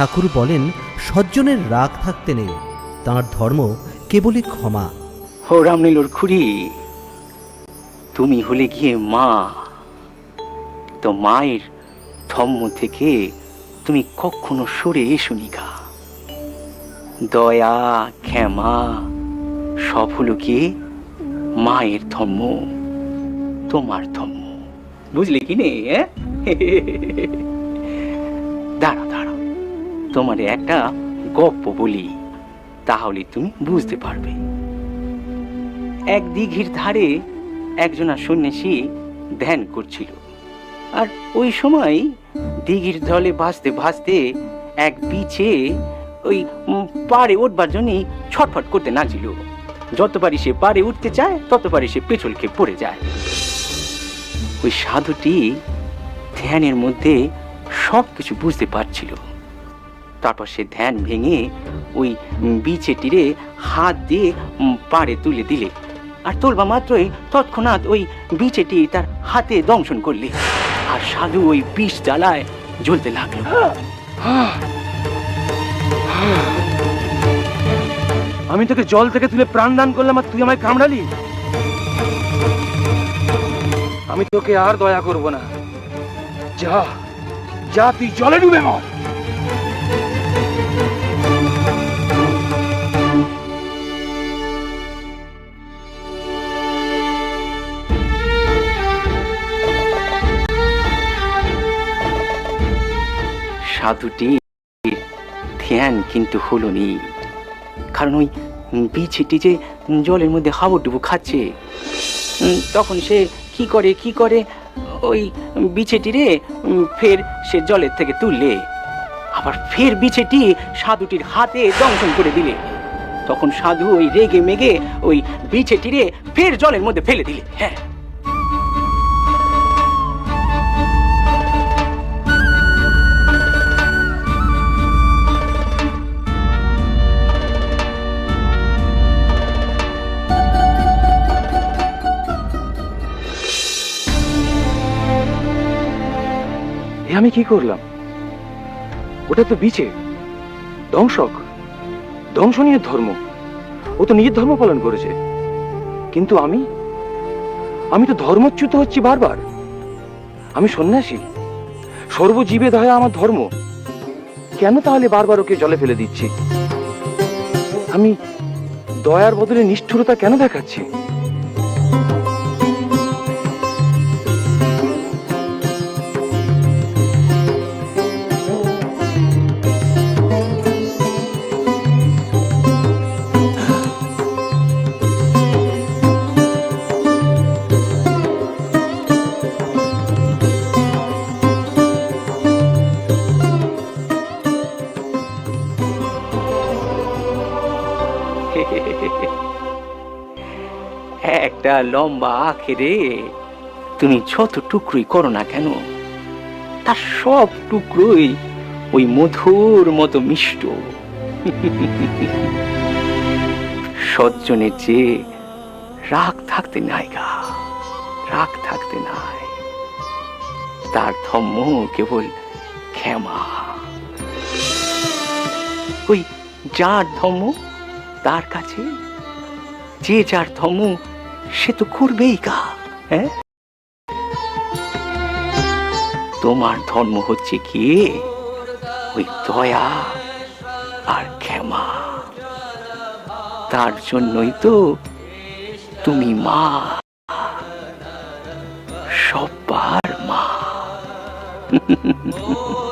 ঠাকুর বলেন, সজ্জনের রাগ থাকতে নেই, তাঁর ধর্ম কেবলই ক্ষমা। ও রামনীলর খুড়ি, তুমি হলে গিয়ে মা। তো মায়ের ধম্ম থেকে তুমি কখনো সরে এসো নিগা দয়া, ক্ষমা, সব হলো গিয়ে মায়ের ধর্ম, তোমার ধর্ম। বুঝলে কি নে হ্যাঁ? তোমার একটা গপ্প বলি, তাহলে তুমি বুঝতে পারবে। এক দিঘির ধারে একজনা সন্ন্যাসী ধ্যান করছিল, আর ওই সময় দিঘির জলে ভাসতে ভাসতে এক বিছে ওই পাড়ে উঠবার জন্যই ছটফট করতে নাছিল যতবারই সে পাড়ে উঠতে চায়, ততবারই সে পেছল খেয়ে পড়ে যায়। ওই সাধুটি ধ্যানের মধ্যে সব কিছু বুঝতে পারছিল। তারপর সে ধ্যান ভেঙে ওই উম, বিছেটিরে হাত দিয়ে পাড়ে তুলে দিলে। আর তোলবা মাত্রই তৎক্ষণাৎ ওই বিছেটি তার হাতে দংশন করলে। আর সাধু ওই বিষ জ্বালায় জ্বলতে লাগল। আমি তোকে জল থেকে তুলে প্রাণ দান করলাম আর তুই আমায় কামড়ালি? আমি তোকে আর দয়া করব না। যা যা তুই জলে ডুবে মর। সাধুটি ধ্যান কিন্তু হলো নি। কারণ ওই বিছিটি যে জলের মধ্যে হাবুডুবু খাচ্ছে তখন সে কি করে কি করে? ওই বিছেটিরে ফের সে জলের থেকে তুললে। আবার ফের বিছেটি সাধুটির হাতে দংশন করে দিলে। তখন সাধু ওই রেগে মেগে ওই বিছেটিরে ফের জলের মধ্যে ফেলে দিলে। হ্যাঁ। এ আমি কি করলাম? ওটা তো বিচে। দংশক দংশনীয় ধর্ম। ও তো নিজের ধর্ম পালন করেছে। কিন্তু আমি? আমি তো ধর্মচ্যুত হচ্ছি বারবার। আমি সন্ন্যাসী। সর্বজীবে দয়া আমার ধর্ম। কেন তাহলে বারবার ওকে জলে ফেলে দিচ্ছি? আমি দয়ার বদলে নিষ্ঠুরতা কেন দেখাচ্ছি? একটা লম্বা আখেরে তুমি যত টুকরোই করো না কেন, তার সব টুকরোই ওই মধুর মতো মিষ্ট। সজ্জনের যে রাগ থাকতে নাই গা, রাগ থাকতে নাই, তার ধম্ম কেবল ক্ষমা। ওই যার ধম্ম তার কাছে। যে যার ধর্ম, সে তো করবেই কা হ্যাঁ? তোমার ধর্ম হচ্ছে কি? ওই দয়া আর ক্ষমা। তার জন্যই তো তুমি মা। সব্বার মা।